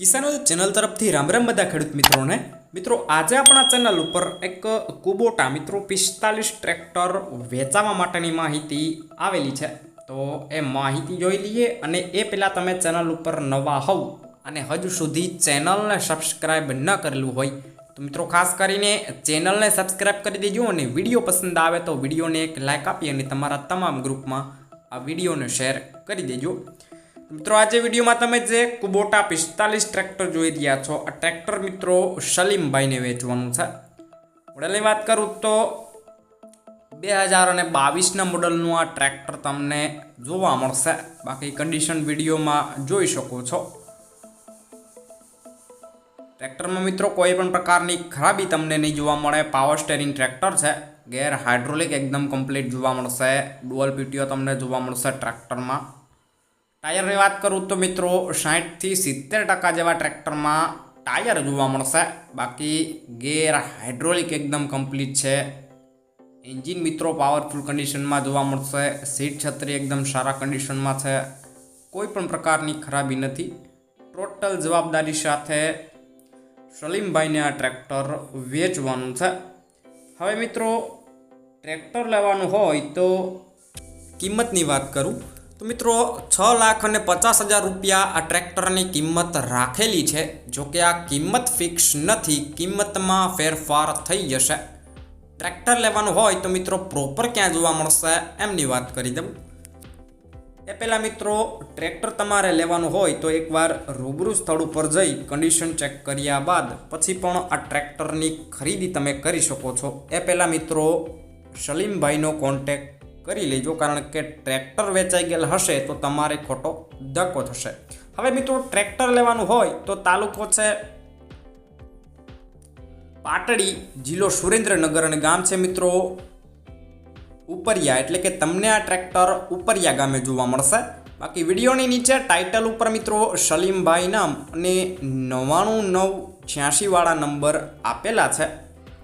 કિસાનો channel તરફથી રામ રામ બધા ખેડૂત મિત્રોને. મિત્રો, આજે આપણા ચેનલ ઉપર એક કુબોટા મિત્રો પિસ્તાલીસ ટ્રેક્ટર વેચાવા માટેની માહિતી આવેલી છે. તો એ માહિતી જોઈ લઈએ અને એ પહેલાં તમે ચેનલ ઉપર નવા હોવ અને હજુ સુધી ચેનલને સબસ્ક્રાઈબ ન કરેલું હોય, તો મિત્રો ખાસ કરીને ચેનલને સબસ્ક્રાઈબ કરી દેજો અને વીડિયો પસંદ આવે તો વિડીયોને એક લાઇક આપી અને તમારા તમામ ગ્રુપમાં આ વિડીયોને શેર કરી દેજો. મિત્રો, આજે વિડીયોમાં તમે જે કુબોટા પિસ્તાલીસ ટ્રેક્ટર જોઈ રહ્યા છો, આ ટ્રેક્ટર મિત્રો સલીમભાઈને વેચવાનું છે. મોડલની વાત કરું તો બે હજાર અને બાવીસના મોડલનું આ ટ્રેક્ટર તમને જોવા મળશે. બાકી કન્ડિશન વિડીયોમાં જોઈ શકો છો. ટ્રેક્ટરમાં મિત્રો, કોઈ પણ પ્રકારની ખરાબી તમને નહીં જોવા મળે. પાવર સ્ટેરિંગ ટ્રેક્ટર છે. ગેર હાઇડ્રોલિક એકદમ કમ્પ્લીટ જોવા મળશે. ડુઅલ પીટીઓ તમને જોવા મળશે ટ્રેક્ટરમાં. ટાયરની વાત કરું તો મિત્રો, સાહીઠથી સિત્તેર ટકા જેવા ટ્રેક્ટરમાં ટાયર જોવા મળશે. બાકી ગેર હાઇડ્રોલિક એકદમ કમ્પ્લીટ છે. એન્જિન મિત્રો પાવરફુલ કન્ડિશનમાં જોવા મળશે. સીટ છત્રી એકદમ સારા કન્ડિશનમાં છે. કોઈ પણ પ્રકારની ખરાબી નથી. ટોટલ જવાબદારી સાથે સલીમભાઈને આ ટ્રેક્ટર વેચવાનું છે. હવે મિત્રો, ટ્રેક્ટર લેવાનું હોય તો કિંમતની વાત કરું. તો મિત્રો, છ લાખ અને પચાસ હજાર રૂપિયા આ ટ્રેક્ટરની કિંમત રાખેલી છે. જો કે આ કિંમત ફિક્સ નથી, કિંમતમાં ફેરફાર થઈ જશે. ટ્રેક્ટર લેવાનું હોય તો મિત્રો પ્રોપર ક્યાં જોવા મળશે એમની વાત કરી દઉં. એ પહેલાં મિત્રો, ટ્રેક્ટર તમારે લેવાનું હોય તો એકવાર રૂબરૂ સ્થળ ઉપર જઈ કન્ડિશન ચેક કર્યા બાદ પછી પણ આ ટ્રેક્ટરની ખરીદી તમે કરી શકો છો. એ પહેલાં મિત્રો, સલીમભાઈનો કોન્ટેક કરી લેજો, કારણ કે ટ્રેક્ટર વેચાઈ ગયેલ હશે તો તમારે ખોટો ધક્કો થશે. હવે મિત્રો, ટ્રેક્ટર લેવાનું હોય તો તાલુકો છે પાટડી, જિલ્લો સુરેન્દ્રનગર અને ગામ છે મિત્રો ઉપરિયા. એટલે કે તમને આ ટ્રેક્ટર ઉપરિયા ગામે જોવા મળશે. બાકી વિડીયોની નીચે ટાઇટલ ઉપર મિત્રો સલીમભાઈ નામ અને નવ્વાણું નવ છ્યાસીવાળા નંબર આપેલા છે.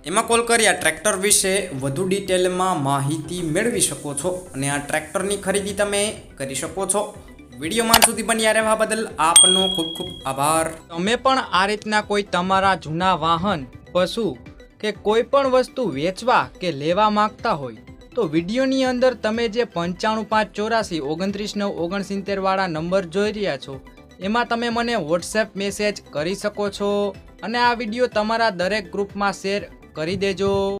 એમાં કોલ કરી આ ટ્રેક્ટર વિશે વધુ ડિટેલમાં માહિતી મેળવી શકો છો અને આ ટ્રેક્ટરની ખરીદી તમે કરી શકો છો. વિડીયોમાં સુધી બન્યા રહેવા બદલ આપનો ખૂબ ખૂબ આભાર. તમે પણ આ રીતના કોઈ તમારા જૂના વાહન, પશુ કે કોઈ પણ વસ્તુ વેચવા કે લેવા માંગતા હોય, તો વિડીયોની અંદર તમે જે પંચાણું પાંચ ચોરાસી ઓગણત્રીસ નવ ઓગણસિત્તેરવાળા નંબર જોઈ રહ્યા છો, એમાં તમે મને વોટ્સએપ મેસેજ કરી શકો છો અને આ વીડિયો તમારા દરેક ગ્રુપમાં શેર કરી દેજો.